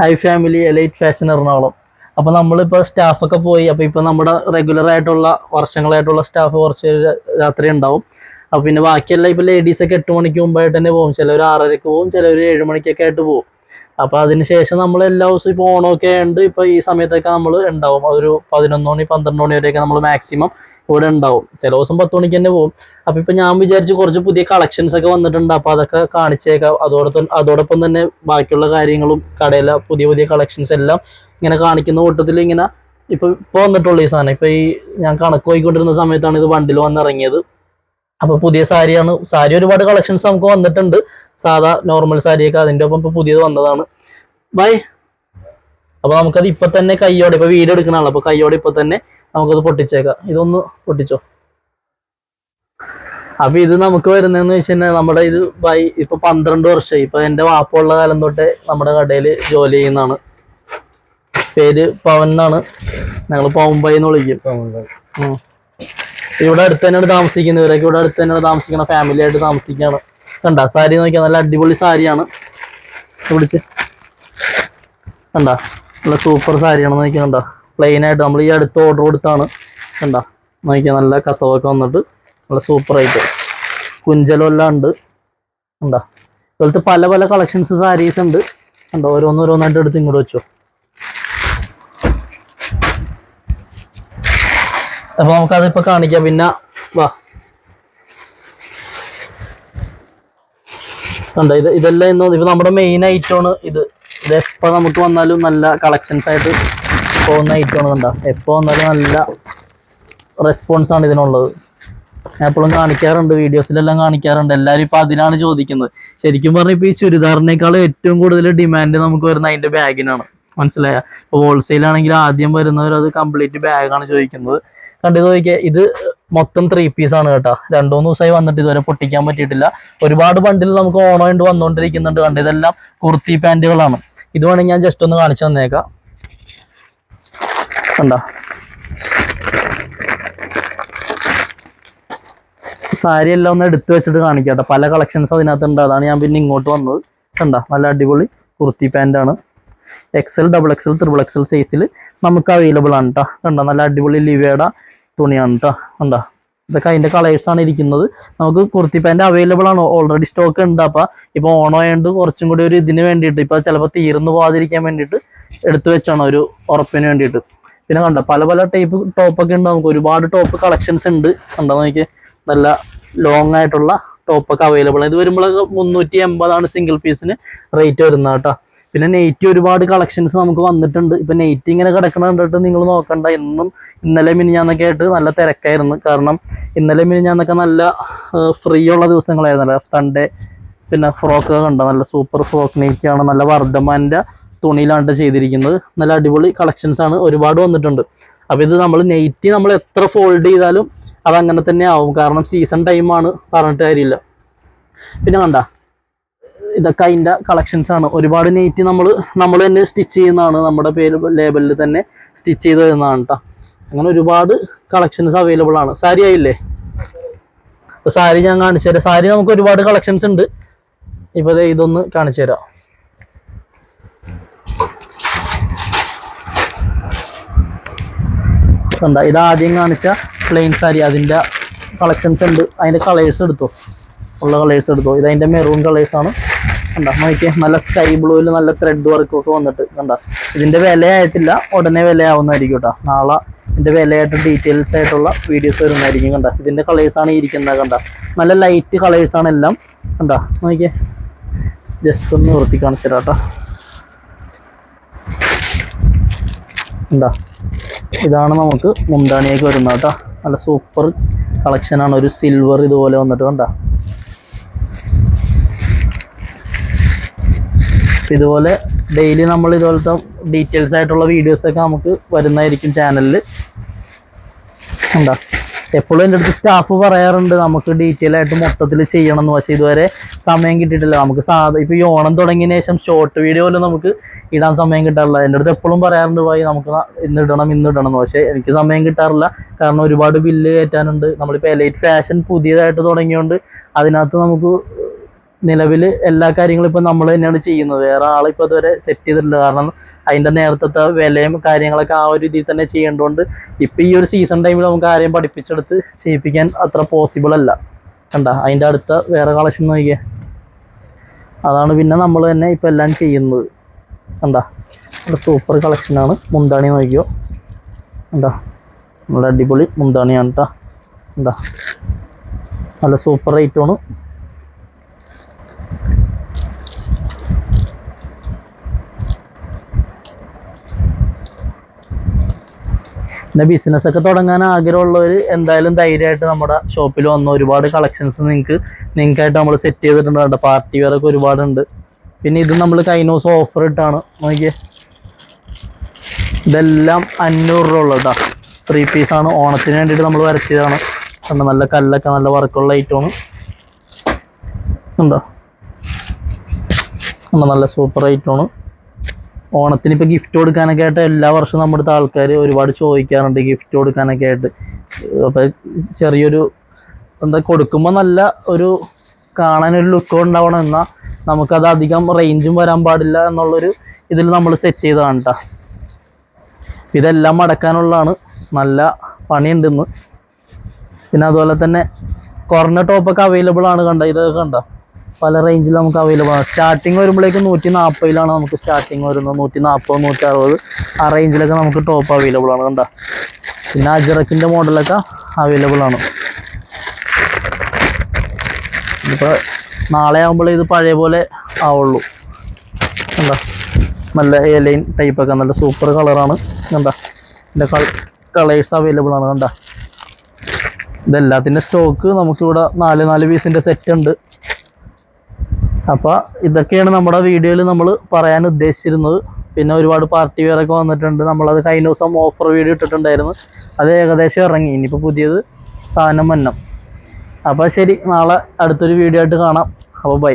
Hi family elite fashion Ernakulam. അപ്പോൾ നമ്മളിപ്പോൾ സ്റ്റാഫൊക്കെ പോയി അപ്പോൾ ഇപ്പോൾ നമ്മുടെ റെഗുലർ ആയിട്ടുള്ള വർഷങ്ങളായിട്ടുള്ള സ്റ്റാഫ് കുറച്ച് രാത്രി ഉണ്ടാവും. അപ്പോൾ പിന്നെ ബാക്കിയെല്ലാം ഇപ്പോൾ ലേഡീസൊക്കെ എട്ട് മണിക്ക് മുമ്പായിട്ട് തന്നെ പോകും. ചിലവർ ആറരയ്ക്ക് പോകും ചിലവർ ഏഴ് മണിക്കൊക്കെ ആയിട്ട് പോകും. അപ്പോൾ അതിന് ശേഷം നമ്മൾ എല്ലാ ദിവസവും ഇപ്പോൾ ഓണമൊക്കെ ഉണ്ട് ഇപ്പോൾ ഈ സമയത്തൊക്കെ നമ്മൾ ഉണ്ടാവും. ഒരു പതിനൊന്ന് മണി പന്ത്രണ്ട് മണി വരെയൊക്കെ നമ്മൾ മാക്സിമം ഇവിടെ ഉണ്ടാവും. ചില ദിവസം പത്ത് മണിക്ക് തന്നെ പോകും. അപ്പോൾ ഇപ്പൊ ഞാൻ വിചാരിച്ച് കുറച്ച് പുതിയ കളക്ഷൻസ് ഒക്കെ വന്നിട്ടുണ്ട്. അപ്പോൾ അതൊക്കെ കാണിച്ചേക്കാം. അതോടൊപ്പം അതോടൊപ്പം തന്നെ ബാക്കിയുള്ള കാര്യങ്ങളും കടയിലെ പുതിയ പുതിയ കളക്ഷൻസ് എല്ലാം ഇങ്ങനെ കാണിക്കുന്ന കൂട്ടത്തിൽ ഇങ്ങനെ ഇപ്പൊ ഇപ്പൊ വന്നിട്ടുള്ള ഈ സാധനം. ഇപ്പൊ ഈ ഞാൻ കണക്ക് പോയിക്കൊണ്ടിരുന്ന സമയത്താണ് ഇത് വണ്ടിൽ വന്നിറങ്ങിയത്. അപ്പോൾ പുതിയ സാരിയാണ് സാരി ഒരുപാട് കളക്ഷൻസ് നമുക്ക് വന്നിട്ടുണ്ട്. സാധാ നോർമൽ സാരിയൊക്കെ അതിന്റെ ഒപ്പം ഇപ്പൊ പുതിയത് വന്നതാണ്. ബൈ അപ്പൊ നമുക്കത് ഇപ്പൊ തന്നെ കയ്യോടെ ഇപ്പൊ വീഡിയോ എടുക്കണല്ലോ അപ്പൊ കയ്യോടെ ഇപ്പൊ തന്നെ നമുക്കത് പൊട്ടിച്ചേക്കാം. ഇതൊന്ന് പൊട്ടിച്ചോ. അപ്പൊ ഇത് നമുക്ക് വരുന്നതെന്ന് വെച്ച് കഴിഞ്ഞാൽ നമ്മുടെ ഇത് ബൈ ഇപ്പൊ പന്ത്രണ്ട് വർഷമായി. ഇപ്പൊ എന്റെ വാപ്പുള്ള കാലം തൊട്ടേ നമ്മുടെ കടയിൽ ജോലി ചെയ്യുന്നതാണ്. പേര് പവൻ എന്നാണ്. ഞങ്ങൾ പവൻ ബൈ എന്ന് വിളിക്കും. ഇവിടെ അടുത്ത് തന്നെയാണ് താമസിക്കുന്നത്. ഇവരൊക്കെ ഇവിടെ അടുത്ത് തന്നെയാണ് താമസിക്കുന്ന ഫാമിലി ആയിട്ട് താമസിക്കുകയാണ്. കണ്ട സാരി നോക്കിയാൽ നല്ല അടിപൊളി സാരിയാണ്. പിടിച്ച്. കണ്ട നല്ല സൂപ്പർ സാരിയാണ് നോക്കിയാൽ കണ്ട. പ്ലെയിൻ ആയിട്ട് നമ്മൾ ഈ അടുത്ത് ഓർഡർ കൊടുത്താണ്. കണ്ട നോക്കിയാൽ നല്ല കസവൊക്കെ വന്നിട്ട് നല്ല സൂപ്പർ ആയിട്ട്. കുഞ്ചലും എല്ലാം ഉണ്ട്. കണ്ട ഇതുപോലത്തെ പല പല കളക്ഷൻസ് സാരീസ് ഉണ്ട്. കണ്ടോ ഓരോന്നോരോന്നായിട്ട് എടുത്ത് ഇങ്ങോട്ട് വെച്ചോ. അപ്പൊ നമുക്കതിപ്പോ കാണിക്കാം. പിന്നെ വാ. കണ്ട ഇത് ഇതെല്ലാം ഇന്ന് ഇപ്പൊ നമ്മുടെ മെയിൻ ഐറ്റമാണ് ഇത്. ഇത് എപ്പൊ നമുക്ക് വന്നാലും നല്ല കളക്ഷൻസ് ആയിട്ട് പോകുന്ന ഐറ്റമാണ് കണ്ട. എപ്പോ വന്നാലും നല്ല റെസ്പോൺസ് ആണ് ഇതിനുള്ളത്. ഞാൻ എപ്പോഴും കാണിക്കാറുണ്ട് വീഡിയോസിലെല്ലാം കാണിക്കാറുണ്ട്. എല്ലാവരും ഇപ്പൊ അതിനാണ് ചോദിക്കുന്നത്. ശരിക്കും പറഞ്ഞാൽ ഇപ്പൊ ഈ ചുരിദാറിനേക്കാൾ ഏറ്റവും കൂടുതൽ ഡിമാൻഡ് നമുക്ക് വരുന്ന അതിന്റെ ബാഗിനാണ് മനസ്സിലായ? ഇപ്പോൾ ഹോൾസെയിൽ ആണെങ്കിൽ ആദ്യം വരുന്നവർ അത് കംപ്ലീറ്റ് ബാഗാണ് ചോദിക്കുന്നത്. കണ്ടത് നോക്കിയാൽ ഇത് മൊത്തം ത്രീ പീസ് ആണ് കേട്ടോ. രണ്ടു മൂന്ന് ദിവസമായി വന്നിട്ട് ഇതുവരെ പൊട്ടിക്കാൻ പറ്റിയിട്ടില്ല. ഒരുപാട് ബണ്ടിൽ നമുക്ക് ഓണമായിട്ട് വന്നുകൊണ്ടിരിക്കുന്നുണ്ട് കണ്ട് ഇതെല്ലാം കുർത്തി പാന്റുകളാണ് ഇത് വേണമെങ്കിൽ ഞാൻ ജസ്റ്റ് ഒന്ന് കാണിച്ചു തന്നേക്കാം. കണ്ടോ? സാരി എല്ലാം ഒന്ന് എടുത്തു വെച്ചിട്ട് കാണിക്കാം കേട്ടോ. പല കളക്ഷൻസ് അതിനകത്തുണ്ട്. അതാണ് ഞാൻ പിന്നെ ഇങ്ങോട്ട് വന്നത്. കണ്ടോ? നല്ല അടിപൊളി kurti പാന്റാണ് XL double XL triple XL സൈസിൽ നമുക്ക് അവൈലബിൾ ആണ് കേട്ടോ കണ്ടോ? നല്ല അടിപൊളി ലിവയുടെ തുണിയാണ് കേട്ടോ കണ്ടോ? ഇതൊക്കെ അതിന്റെ കളേഴ്സാണ് ഇരിക്കുന്നത്. നമുക്ക് കുർത്തി പാന്റ് അവൈലബിൾ ആണ്. ഓൾറെഡി സ്റ്റോക്ക് ഉണ്ട്. അപ്പോൾ ഇപ്പോൾ ഓണം ആയതുകൊണ്ട് കുറച്ചും കൂടി ഒരു ഇതിന് വേണ്ടിയിട്ട് ഇപ്പോൾ ചിലപ്പോൾ തീർന്നു പോകാതിരിക്കാൻ വേണ്ടിയിട്ട് എടുത്തു വെച്ചാണ് ഒരു ഉറപ്പിന് വേണ്ടിയിട്ട്. പിന്നെ കണ്ടോ? പല പല ടൈപ്പ് ടോപ്പൊക്കെ ഉണ്ട്. നമുക്ക് ഒരുപാട് ടോപ്പ് കളക്ഷൻസ് ഉണ്ട്. കണ്ടോ? നോക്കി നല്ല ലോങ് ആയിട്ടുള്ള ടോപ്പൊക്കെ അവൈലബിൾ ആണ്. ഇത് വരുമ്പോഴൊക്കെ മുന്നൂറ്റി എൺപതാണ് സിംഗിൾ പീസിന് റേറ്റ് വരുന്നത് കേട്ടോ പിന്നെ നെയ്റ്റ് ഒരുപാട് കളക്ഷൻസ് നമുക്ക് വന്നിട്ടുണ്ട്. ഇപ്പൊ നെയ്റ്റ് ഇങ്ങനെ കിടക്കണ കണ്ടിട്ട് നിങ്ങൾ നോക്കണ്ട. എന്നും ഇന്നലെ മിനിഞ്ഞാന്നൊക്കെ ആയിട്ട് നല്ല തിരക്കായിരുന്നു. കാരണം ഇന്നലെ മിനിഞ്ഞാന്നൊക്കെ നല്ല ഫ്രീ ഉള്ള ദിവസങ്ങളായിരുന്നല്ലോ. സൺഡേ പിന്നെ ഫ്രോക്ക് കണ്ട? നല്ല സൂപ്പർ ഫ്രോക്ക് നെയ്റ്റാണ് നല്ല വർദ്ധമാന്റെ തുണിയിലാണ് ചെയ്തിരിക്കുന്നത്. നല്ല അടിപൊളി കളക്ഷൻസ് ആണ് ഒരുപാട് വന്നിട്ടുണ്ട്. അപ്പോൾ ഇത് നമ്മൾ നെയ്റ്റ് നമ്മൾ എത്ര ഫോൾഡ് ചെയ്താലും അത് അങ്ങനെ തന്നെ ആവും. കാരണം സീസൺ ടൈമാണ് പറഞ്ഞിട്ട് കാര്യമില്ല. പിന്നെ കണ്ട? ഇതൊക്കെ അതിന്റെ കളക്ഷൻസ് ആണ്. ഒരുപാട് നെയ്റ്റ് നമ്മൾ നമ്മൾ തന്നെ സ്റ്റിച്ച് ചെയ്യുന്നതാണ്. നമ്മുടെ പേര് ലേബലിൽ തന്നെ സ്റ്റിച്ച് ചെയ്ത് തരുന്നതാണ് കേട്ടോ അങ്ങനെ ഒരുപാട് കളക്ഷൻസ് അവൈലബിൾ ആണ്. സാരി ആയില്ലേ? സാരി ഞാൻ കാണിച്ചു തരാം. സാരി നമുക്ക് ഒരുപാട് കളക്ഷൻസ് ഉണ്ട്. ഇപ്പൊ ദേ ഇതൊന്ന് കാണിച്ചു തരാം. എന്താ ഇത് ആദ്യം കാണിച്ച പ്ലെയിൻ സാരി. അതിന്റെ കളക്ഷൻസ് ഉണ്ട്. അതിന്റെ കളേഴ്സ് എടുത്തോ? ഉള്ള കളേഴ്സ് എടുത്തു. ഇത് അതിന്റെ മെറൂൺ ആണ്. കണ്ട? നോക്കിയേ. നല്ല സ്കൈ ബ്ലൂവിൽ നല്ല ത്രെഡ് വർക്കും ഒക്കെ വന്നിട്ട്. കണ്ട? ഇതിന്റെ വിലയായിട്ടില്ല. ഉടനെ വിലയാവുന്നതായിരിക്കും കേട്ടോ. നാളെ ഇതിന്റെ വിലയായിട്ട് ഡീറ്റെയിൽസ് ആയിട്ടുള്ള വീഡിയോസ് വരുന്നതായിരിക്കും. കണ്ട? ഇതിന്റെ ആണ് ഇരിക്കുന്നത്. കണ്ട? നല്ല ലൈറ്റ് കളേഴ്സ് ആണ് എല്ലാം. കണ്ട? നോക്കിയേ. ജസ്റ്റ് ഒന്ന് നിർത്തി കാണിച്ചു തരാം കേട്ടോ ഇതാണ് നമുക്ക് മുന്താണിയൊക്കെ വരുന്നത് കേട്ടോ. നല്ല സൂപ്പർ കളക്ഷനാണ് ഒരു സിൽവർ ഇതുപോലെ വന്നിട്ട് കണ്ട? ഇതുപോലെ ഡെയിലി നമ്മൾ ഇതുപോലത്തെ ഡീറ്റെയിൽസ് ആയിട്ടുള്ള വീഡിയോസൊക്കെ നമുക്ക് വരുന്നതായിരിക്കും ചാനലിൽ എന്താ എപ്പോഴും എന്റെ അടുത്ത് സ്റ്റാഫ് പറയാറുണ്ട് നമുക്ക് ഡീറ്റെയിൽ ആയിട്ട് മൊത്തത്തിൽ ചെയ്യണം എന്ന്. പക്ഷേ ഇതുവരെ സമയം കിട്ടിയിട്ടില്ല. നമുക്ക് സാധാ ഇപ്പോൾ ഓണം തുടങ്ങിയതിന് ശേഷം ഷോർട്ട് വീഡിയോ പോലും നമുക്ക് ഇടാൻ സമയം കിട്ടാറില്ല. എന്റെ അടുത്ത് എപ്പോഴും പറയാറുണ്ട് പോയി നമുക്ക് ഇന്ന് ഇടണം ഇന്ന് ഇടണം എന്ന്. പക്ഷേ എനിക്ക് സമയം കിട്ടാറില്ല. കാരണം ഒരുപാട് ബില്ല് കയറ്റാനുണ്ട്. നമ്മളിപ്പോൾ എലൈറ്റ് ഫാഷൻ പുതിയതായിട്ട് തുടങ്ങിയോണ്ട് അതിനകത്ത് നമുക്ക് നിലവിൽ എല്ലാ കാര്യങ്ങളും ഇപ്പം നമ്മൾ തന്നെയാണ് ചെയ്യുന്നത്. വേറെ ആളിപ്പോൾ അതുവരെ സെറ്റ് ചെയ്തിട്ടില്ല. കാരണം അതിന്റെ നേരത്തെ വിലയും കാര്യങ്ങളൊക്കെ ആ ഒരു രീതിയിൽ തന്നെ ചെയ്യേണ്ടതുകൊണ്ട് ഇപ്പം ഈ ഒരു സീസൺ ടൈമിൽ നമുക്ക് ആരെയും പഠിപ്പിച്ചെടുത്ത് ചെയ്യിപ്പിക്കാൻ അത്ര പോസിബിൾ അല്ല. കണ്ട? അതിന്റെ അടുത്ത വേറെ കളക്ഷൻ നോക്കിയേ. അതാണ് പിന്നെ നമ്മൾ തന്നെ ഇപ്പം എല്ലാം ചെയ്യുന്നത്. കണ്ട? സൂപ്പർ കളക്ഷനാണ് മുന്താണി നോക്കിയോ? കണ്ടാ? നല്ല അടിപൊളി മുന്താണിയാണ് കേട്ടോ എന്താ നല്ല സൂപ്പർ റേറ്റുമാണ് പിന്നെ ബിസിനസ് ഒക്കെ തുടങ്ങാൻ ആഗ്രഹമുള്ളവർ എന്തായാലും ധൈര്യമായിട്ട് നമ്മുടെ ഷോപ്പിൽ വന്ന ഒരുപാട് കളക്ഷൻസ് നിങ്ങൾക്ക് നിങ്ങൾക്കായിട്ട് നമ്മൾ സെറ്റ് ചെയ്തിട്ടുണ്ട് പാർട്ടി വെയർ ഒക്കെ ഒരുപാടുണ്ട്. പിന്നെ ഇത് നമ്മൾ കഴിഞ്ഞ ദിവസം ഓഫർ ഇട്ടാണ്. നോക്കിയേ. ഇതെല്ലാം അഞ്ഞൂറ് രൂപ ഉള്ളു കേട്ടോ. ത്രീ പീസാണ് ഓണത്തിന് വേണ്ടിയിട്ട് നമ്മൾ വരച്ചതാണ്. കണ്ടോ? നല്ല കല്ലൊക്കെ നല്ല വർക്കുള്ള ഐറ്റമാണ് ഉണ്ടോ നല്ല സൂപ്പർ ഐറ്റമാണ് ഓണത്തിന് ഇപ്പോൾ ഗിഫ്റ്റ് കൊടുക്കാനൊക്കെ ആയിട്ട് എല്ലാ വർഷവും നമ്മുടെ അടുത്ത ആൾക്കാർ ഒരുപാട് ചോദിക്കാറുണ്ട് ഗിഫ്റ്റ് കൊടുക്കാനൊക്കെ ആയിട്ട്. അപ്പോൾ ചെറിയൊരു എന്താ കൊടുക്കുമ്പോൾ നല്ല ഒരു കാണാനൊരു ലുക്ക് ഉണ്ടാവണം എന്നാൽ നമുക്കത് അധികം റേഞ്ചും വരാൻ പാടില്ല എന്നുള്ളൊരു ഇതിൽ നമ്മൾ സെറ്റ് ചെയ്തതാണ് കേട്ടോ ഇതെല്ലാം മടക്കാനുള്ളതാണ് നല്ല പണിയുണ്ട് ഇന്ന്. പിന്നെ അതുപോലെ തന്നെ കുറഞ്ഞ ടോപ്പൊക്കെ അവൈലബിൾ ആണ് കണ്ട? ഇതൊക്കെ കണ്ട? പല റേഞ്ചിൽ നമുക്ക് അവൈലബിൾ ആണ്. സ്റ്റാർട്ടിങ് വരുമ്പോഴേക്കും നൂറ്റി നാൽപ്പതിലാണ് നമുക്ക് സ്റ്റാർട്ടിങ് വരുന്നത്. നൂറ്റി നാൽപ്പത് നൂറ്റി അറുപത് ആ റേഞ്ചിലൊക്കെ നമുക്ക് ടോപ്പ് അവൈലബിൾ ആണ് കണ്ട. പിന്നെ അജറക്കിന്റെ മോഡലൊക്കെ അവൈലബിൾ ആണ്. ഇപ്പോൾ നാളെ ആകുമ്പോൾ ഇത് പഴയ പോലെ ആവുള്ളൂ. കണ്ട? നല്ല ലൈൻ ടൈപ്പൊക്കെ നല്ല സൂപ്പർ കളറാണ് കണ്ട? ഇതിന്റെ കളേഴ്സ് അവൈലബിൾ ആണ് കണ്ട. ഇതെല്ലാത്തിന്റെ സ്റ്റോക്ക് നമുക്കിവിടെ നാല് നാല് പീസിന്റെ സെറ്റ് ഉണ്ട്. അപ്പോൾ ഇതൊക്കെയാണ് നമ്മുടെ വീഡിയോയിൽ നമ്മൾ പറയാൻ ഉദ്ദേശിച്ചിരുന്നത്. പിന്നെ ഒരുപാട് പാർട്ടി വെയർ ഒക്കെ വന്നിട്ടുണ്ട്. നമ്മളത് കഴിഞ്ഞ ദിവസം ഓഫർ വീഡിയോ ഇട്ടിട്ടുണ്ടായിരുന്നു. അത് ഏകദേശം ഇറങ്ങി. ഇനിയിപ്പോൾ പുതിയത് സാധനം മന്നം അപ്പോൾ ശരി നാളെ അടുത്തൊരു വീഡിയോ ആയിട്ട് കാണാം. അപ്പോൾ ബൈ